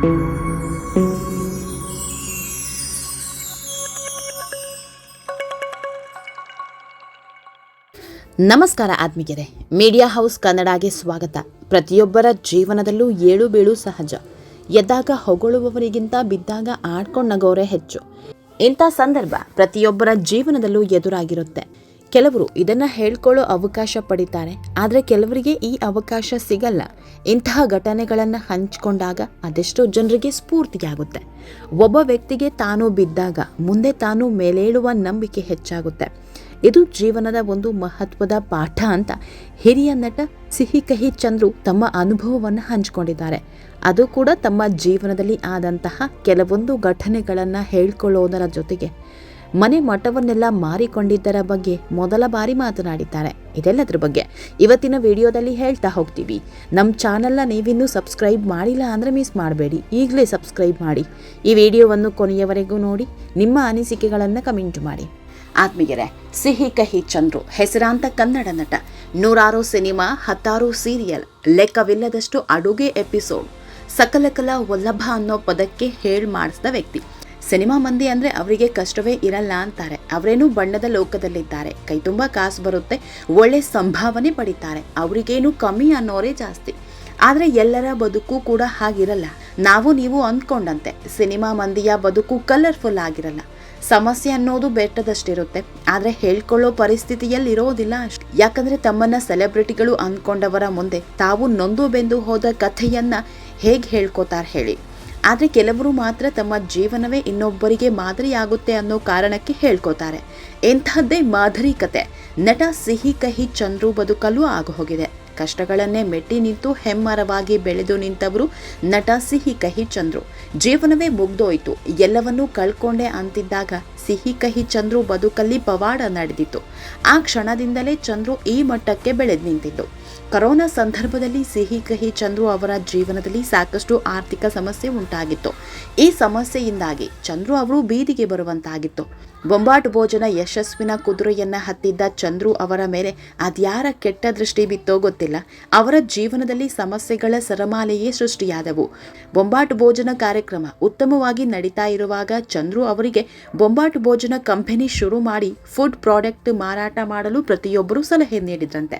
ನಮಸ್ಕಾರ ಆತ್ಮೀಯರೇ, media house ಕನ್ನಡಗೆ ಸ್ವಾಗತ. ಪ್ರತಿಯೊಬ್ಬರ ಜೀವನದಲ್ಲೂ ಏಳು ಬೀಳು ಸಹಜ. ಎದ್ದಾಗ ಹೊಗಳುವವರಿಗಿಂತ ಬಿದ್ದಾಗ ಆಡ್ಕೊಂಡು ನಗೋರೆ ಹೆಚ್ಚು. ಇಂಥ ಸಂದರ್ಭ ಪ್ರತಿಯೊಬ್ಬರ ಜೀವನದಲ್ಲೂ ಎದುರಾಗಿರುತ್ತೆ. ಕೆಲವರು ಇದನ್ನು ಹೇಳ್ಕೊಳ್ಳೋ ಅವಕಾಶ ಪಡಿತಾರೆ, ಆದರೆ ಕೆಲವರಿಗೆ ಈ ಅವಕಾಶ ಸಿಗಲ್ಲ. ಇಂತಹ ಘಟನೆಗಳನ್ನು ಹಂಚಿಕೊಂಡಾಗ ಅದೆಷ್ಟೋ ಜನರಿಗೆ ಸ್ಫೂರ್ತಿಯಾಗುತ್ತೆ. ಒಬ್ಬ ವ್ಯಕ್ತಿಗೆ ತಾನು ಬಿದ್ದಾಗ ಮುಂದೆ ತಾನು ಮೇಲೇಳುವ ನಂಬಿಕೆ ಹೆಚ್ಚಾಗುತ್ತೆ. ಇದು ಜೀವನದ ಒಂದು ಮಹತ್ವದ ಪಾಠ ಅಂತ ಹಿರಿಯ ನಟ ಸಿಹಿ ಕಹಿ ಚಂದ್ರು ತಮ್ಮ ಅನುಭವವನ್ನು ಹಂಚಿಕೊಂಡಿದ್ದಾರೆ. ಅದು ಕೂಡ ತಮ್ಮ ಜೀವನದಲ್ಲಿ ಆದಂತಹ ಕೆಲವೊಂದು ಘಟನೆಗಳನ್ನು ಹೇಳ್ಕೊಳ್ಳೋದರ ಜೊತೆಗೆ. ಮನೆ ಮಠವನ್ನೆಲ್ಲ ಮಾರಿಕೊಂಡಿದ್ದರ ಬಗ್ಗೆ ಮೊದಲ ಬಾರಿ ಮಾತನಾಡಿದ್ದಾರೆ. ಇದೆಲ್ಲದರ ಬಗ್ಗೆ ಇವತ್ತಿನ ವಿಡಿಯೋದಲ್ಲಿ ಹೇಳ್ತಾ ಹೋಗ್ತೀವಿ. ನಮ್ಮ ಚಾನಲ್ನ ನೀವಿನ್ನೂ ಸಬ್ಸ್ಕ್ರೈಬ್ ಮಾಡಿಲ್ಲ ಅಂದರೆ ಮಿಸ್ ಮಾಡಬೇಡಿ. ಈಗಲೇ ಸಬ್ಸ್ಕ್ರೈಬ್ ಮಾಡಿ. ಈ ವಿಡಿಯೋವನ್ನು ಕೊನೆಯವರೆಗೂ ನೋಡಿ, ನಿಮ್ಮ ಅನಿಸಿಕೆಗಳನ್ನು ಕಮೆಂಟ್ ಮಾಡಿ. ಆತ್ಮೀಯರೇ, ಸಿಹಿ ಕಹಿ ಚಂದ್ರು, ಹೆಸರಾಂತ ಕನ್ನಡ ನಟ, ನೂರಾರು ಸಿನಿಮಾ, ಹತ್ತಾರು ಸೀರಿಯಲ್, ಲೆಕ್ಕವಿಲ್ಲದಷ್ಟು ಅಡುಗೆ ಎಪಿಸೋಡ್ ಸಕಲಕಲ ವಲ್ಲಭ ಅನ್ನೋ ಪದಕ್ಕೆ ಹೇಳ್ ಮಾಡಿಸಿದ ವ್ಯಕ್ತಿ. ಸಿನಿಮಾ ಮಂದಿ ಅಂದ್ರೆ ಅವರಿಗೆ ಕಷ್ಟವೇ ಇರಲ್ಲ ಅಂತಾರೆ. ಅವರೇನು ಬಣ್ಣದ ಲೋಕದಲ್ಲಿದ್ದಾರೆ. ಕೈ ತುಂಬ ಕಾಸು ಬರುತ್ತೆ, ಒಳ್ಳೆ ಸಂಭಾವನೆ ಪಡಿತಾರೆ. ಅವರಿಗೇನು ಕಮ್ಮಿ ಅನ್ನೋರೇ ಜಾಸ್ತಿ. ಆದರೆ ಎಲ್ಲರ ಬದುಕು ಕೂಡ ಹಾಗಿರಲ್ಲ. ನಾವು ನೀವು ಅಂದ್ಕೊಂಡಂತೆ, ಸಿನಿಮಾ ಮಂದಿಯ ಬದುಕು ಕಲರ್ಫುಲ್ ಆಗಿರಲ್ಲ. ಸಮಸ್ಯೆ ಅನ್ನೋದು ಬೆಟ್ಟದಷ್ಟಿರುತ್ತೆ. ಆದರೆ ಹೇಳ್ಕೊಳ್ಳೋ ಪರಿಸ್ಥಿತಿಯಲ್ಲಿ ಇರೋದಿಲ್ಲ ಅಷ್ಟು. ಯಾಕಂದ್ರೆ ತಮ್ಮನ್ನ ಸೆಲೆಬ್ರಿಟಿಗಳು ಅಂದ್ಕೊಂಡವರ ಮುಂದೆ ತಾವು ನೊಂದು ಬೆಂದು ಹೋದ ಕಥೆಯನ್ನ ಹೇಗೆ ಹೇಳ್ಕೋತಾರೆ ಹೇಳಿ. ಆದರೆ ಕೆಲವರು ಮಾತ್ರ ತಮ್ಮ ಜೀವನವೇ ಇನ್ನೊಬ್ಬರಿಗೆ ಮಾದರಿಯಾಗುತ್ತೆ ಅನ್ನೋ ಕಾರಣಕ್ಕೆ ಹೇಳ್ಕೋತಾರೆ. ಎಂಥದ್ದೇ ಮಾದರಿ ಕತೆ. ನಟ ಸಿಹಿ ಕಹಿ ಚಂದ್ರು ಬದುಕಲ್ಲೂ ಆಗೋಗಿದೆ ಕಷ್ಟಗಳನ್ನೇ ಮೆಟ್ಟಿ ನಿಂತು ಹೆಮ್ಮರವಾಗಿ ಬೆಳೆದು ನಿಂತವರು ನಟ ಸಿಹಿ ಕಹಿ ಚಂದ್ರು. ಜೀವನವೇ ಮುಗ್ದೋಯ್ತು. ಎಲ್ಲವನ್ನೂ ಕಳ್ಕೊಂಡೆ ಅಂತಿದ್ದಾಗ ಸಿಹಿ ಕಹಿ ಚಂದ್ರು ಬದುಕಲ್ಲಿ ಪವಾಡ ನಡೆದಿತ್ತು. ಆ ಕ್ಷಣದಿಂದಲೇ ಚಂದ್ರು ಈ ಮಟ್ಟಕ್ಕೆ ಬೆಳೆದು ನಿಂತಿತ್ತು ಕರೋನಾ ಸಂದರ್ಭದಲ್ಲಿ ಸಿಹಿ ಕಹಿ ಚಂದ್ರು ಅವರ ಜೀವನದಲ್ಲಿ ಸಾಕಷ್ಟು ಆರ್ಥಿಕ ಸಮಸ್ಯೆ ಉಂಟಾಗಿತ್ತು. ಈ ಸಮಸ್ಯೆಯಿಂದಾಗಿ ಚಂದ್ರು ಅವರು ಬೀದಿಗೆ ಬರುವಂತಾಗಿತ್ತು. ಬೊಂಬಾಟ್ ಭೋಜನ ಯಶಸ್ವಿನ ಕುದುರೆಯನ್ನ ಹತ್ತಿದ್ದ ಚಂದ್ರು ಅವರ ಮೇಲೆ ಅದ್ಯಾರ ಕೆಟ್ಟ ದೃಷ್ಟಿ ಬಿತ್ತೋ ಗೊತ್ತಿಲ್ಲ. ಅವರ ಜೀವನದಲ್ಲಿ ಸಮಸ್ಯೆಗಳ ಸರಮಾಲೆಯೇ ಸೃಷ್ಟಿಯಾದವು. ಬೊಂಬಾಟ್ ಭೋಜನ ಕಾರ್ಯಕ್ರಮ ಉತ್ತಮವಾಗಿ ನಡೀತಾ ಇರುವಾಗ ಚಂದ್ರು ಅವರಿಗೆ ಬೊಂಬಾಟ್ ಭೋಜನ ಕಂಪನಿ ಶುರು ಮಾಡಿ ಫುಡ್ ಪ್ರಾಡಕ್ಟ್ ಮಾರಾಟ ಮಾಡಲು ಪ್ರತಿಯೊಬ್ಬರು ಸಲಹೆ ನೀಡಿದ್ರಂತೆ.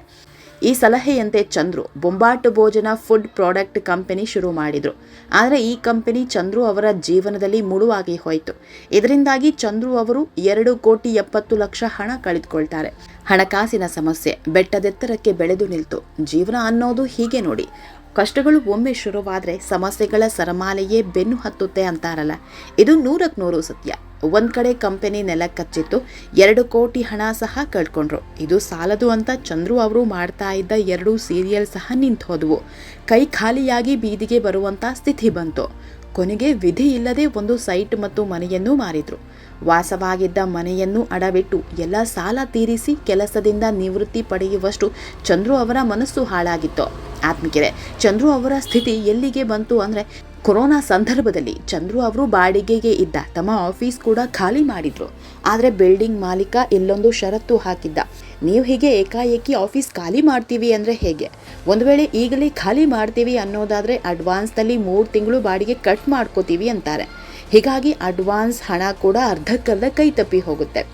ಈ ಸಲಹೆಯಂತೆ ಚಂದ್ರು ಬೊಂಬಾಟ್ ಭೋಜನ ಫುಡ್ ಪ್ರಾಡಕ್ಟ್ ಕಂಪನಿ ಶುರು ಮಾಡಿದ್ರು. ಆದರೆ ಈ ಕಂಪನಿ ಚಂದ್ರು ಅವರ ಜೀವನದಲ್ಲಿ ಮುಳುವಾಗಿ ಹೋಯಿತು. ಇದರಿಂದಾಗಿ ಚಂದ್ರು ಅವರು ಎರಡು ಕೋಟಿ ಎಪ್ಪತ್ತು ಲಕ್ಷ ಹಣ ಕಳೆದುಕೊಳ್ತಾರೆ. ಹಣಕಾಸಿನ ಸಮಸ್ಯೆ, ಬೆಟ್ಟದೆತ್ತರಕ್ಕೆ ಬೆಳೆದು ನಿಲ್ತು. ಜೀವನ ಅನ್ನೋದು ಹೀಗೆ ನೋಡಿ. ಕಷ್ಟಗಳು ಒಮ್ಮೆ ಶುರುವಾದರೆ ಸಮಸ್ಯೆಗಳ ಸರಮಾಲೆಯೇ ಬೆನ್ನು ಹತ್ತುತ್ತೆ ಅಂತಾರಲ್ಲ. ಇದು ನೂರಕ್ಕೆ ನೂರು ಸತ್ಯ. ಒಂದ್ ಕಡೆ ಕಂಪನಿ ನೆಲ ಕಚ್ಚಿತ್ತು, ಎರಡು ಕೋಟಿ ಹಣ ಸಹ ಕಳ್ಕೊಂಡ್ರು. ಇದು ಸಾಲದು ಅಂತ ಚಂದ್ರು ಅವರು ಮಾಡ್ತಾ ಇದ್ದ ಎರಡು ಸೀರಿಯಲ್ ಸಹ ನಿಂತು ಹೋದವು. ಕೈ ಖಾಲಿಯಾಗಿ ಬೀದಿಗೆ ಬರುವಂಥ ಸ್ಥಿತಿ ಬಂತು. ಕೊನೆಗೆ ವಿಧಿ ಇಲ್ಲದೆ ಒಂದು ಸೈಟ್ ಮತ್ತು ಮನೆಯನ್ನು ಮಾರಿದ್ರು. ವಾಸವಾಗಿದ್ದ ಮನೆಯನ್ನು ಅಡವಿಟ್ಟು ಎಲ್ಲ ಸಾಲ ತೀರಿಸಿ ಕೆಲಸದಿಂದ ನಿವೃತ್ತಿ ಪಡೆಯುವಷ್ಟು ಚಂದ್ರು ಅವರ ಮನಸ್ಸು ಹಾಳಾಗಿತ್ತು. ಆತ್ಮಿಕರೆ, ಚಂದ್ರು ಅವರ ಸ್ಥಿತಿ ಎಲ್ಲಿಗೆ ಬಂತು ಅಂದ್ರೆ ಕೊರೋನಾ ಸಂದರ್ಭದಲ್ಲಿ ಚಂದ್ರು ಅವರು ಬಾಡಿಗೆಗೆ ಇದ್ದ. ತಮ್ಮ ಆಫೀಸ್ ಕೂಡ ಖಾಲಿ ಮಾಡಿದ್ರು. ಆದರೆ ಬಿಲ್ಡಿಂಗ್ ಮಾಲೀಕ ಇಲ್ಲೊಂದು ಷರತ್ತು ಹಾಕಿದ್ದ. ನೀವು ಹೀಗೆ ಏಕಾಏಕಿ ಆಫೀಸ್ ಖಾಲಿ ಮಾಡ್ತೀವಿ ಅಂದರೆ ಹೇಗೆ? ಒಂದು ವೇಳೆ ಈಗಲೇ ಖಾಲಿ ಮಾಡ್ತೀವಿ ಅನ್ನೋದಾದರೆ ಅಡ್ವಾನ್ಸ್ನಲ್ಲಿ ಮೂರು ತಿಂಗಳು ಬಾಡಿಗೆ ಕಟ್ ಮಾಡ್ಕೋತೀವಿ ಅಂತಾರೆ. ಹೀಗಾಗಿ ಅಡ್ವಾನ್ಸ್ ಹಣ ಕೂಡ ಅರ್ಧಕ್ಕರ್ಧ ಕೈ ತಪ್ಪಿ ಹೋಗುತ್ತೆ.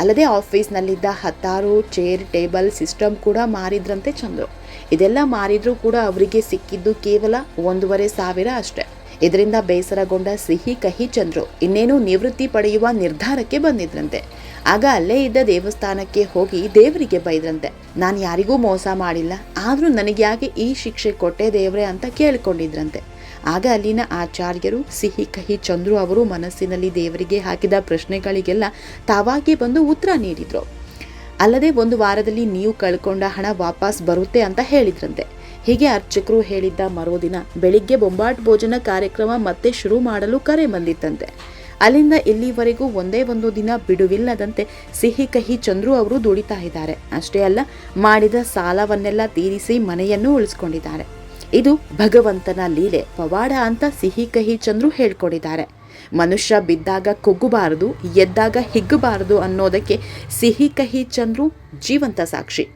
ಅಲ್ಲದೆ ಆಫೀಸ್ನಲ್ಲಿದ್ದ ಹತ್ತಾರು ಚೇರ್ ಟೇಬಲ್ ಸಿಸ್ಟಮ್ ಕೂಡ ಮಾರಿದ್ರಂತೆ ಚಂದ್ರು. ಇದೆಲ್ಲ ಮಾರಿದ್ರೂ ಕೂಡ ಅವರಿಗೆ ಸಿಕ್ಕಿದ್ದು ಕೇವಲ ಒಂದೂವರೆ ಸಾವಿರ ಅಷ್ಟೇ. ಇದರಿಂದ ಬೇಸರಗೊಂಡ ಸಿಹಿ ಕಹಿ ಚಂದ್ರು ಇನ್ನೇನು ನಿವೃತ್ತಿ ಪಡೆಯುವ ನಿರ್ಧಾರಕ್ಕೆ ಬಂದಿದ್ರಂತೆ. ಆಗ ಅಲ್ಲೇ ಇದ್ದ ದೇವಸ್ಥಾನಕ್ಕೆ ಹೋಗಿ ದೇವರಿಗೆ ಬೈದ್ರಂತೆ. ನಾನು ಯಾರಿಗೂ ಮೋಸ ಮಾಡಿಲ್ಲ, ಆದರೂ ನನಗೆ ಈ ಶಿಕ್ಷೆ ಕೊಟ್ಟೆ ದೇವ್ರೆ ಅಂತ ಕೇಳಿಕೊಂಡಿದ್ರಂತೆ. ಆಗ ಅಲ್ಲಿನ ಆಚಾರ್ಯರು ಸಿಹಿ ಕಹಿ ಚಂದ್ರು ಅವರು ಮನಸ್ಸಿನಲ್ಲಿ ದೇವರಿಗೆ ಹಾಕಿದ ಪ್ರಶ್ನೆಗಳಿಗೆಲ್ಲ ತಾವಾಗಿ ಬಂದು ಉತ್ತರ ನೀಡಿದ್ರು. ಅಲ್ಲದೆ ಒಂದು ವಾರದಲ್ಲಿ ನೀವು ಕಳ್ಕೊಂಡ ಹಣ ವಾಪಸ್ ಬರುತ್ತೆ ಅಂತ ಹೇಳಿದ್ರಂತೆ. ಹೀಗೆ ಅರ್ಚಕರು ಹೇಳಿದ್ದ ಮರುದಿನ ಬೆಳಿಗ್ಗೆ ಬೊಂಬಾಟ್ ಭೋಜನ ಕಾರ್ಯಕ್ರಮ ಮತ್ತೆ ಶುರು ಮಾಡಲು ಕರೆ ಬಂದಿತ್ತಂತೆ. ಅಲ್ಲಿಂದ ಇಲ್ಲಿವರೆಗೂ ಒಂದೇ ಒಂದು ದಿನ ಬಿಡುವಿಲ್ಲದಂತೆ ಸಿಹಿ ಕಹಿ ಚಂದ್ರು ಅವರು ದುಡಿತಾ ಇದ್ದಾರೆ. ಅಷ್ಟೇ ಅಲ್ಲ, ಮಾಡಿದ ಸಾಲವನ್ನೆಲ್ಲ ತೀರಿಸಿ ಮನೆಯನ್ನು ಉಳಿಸ್ಕೊಂಡಿದ್ದಾರೆ. ಇದು ಭಗವಂತನ ಲೀಲೆ, ಪವಾಡ ಅಂತ ಸಿಹಿ ಕಹಿ ಚಂದ್ರು ಹೇಳ್ಕೊಂಡಿದ್ದಾರೆ. ಮನುಷ್ಯ ಬಿದ್ದಾಗ ಕುಗ್ಗಬಾರದು, ಎದ್ದಾಗ ಹಿಗ್ಗಬಾರದು ಅನ್ನೋದಕ್ಕೆ ಸಿಹಿ ಕಹಿ ಚಂದ್ರು ಜೀವಂತ ಸಾಕ್ಷಿ.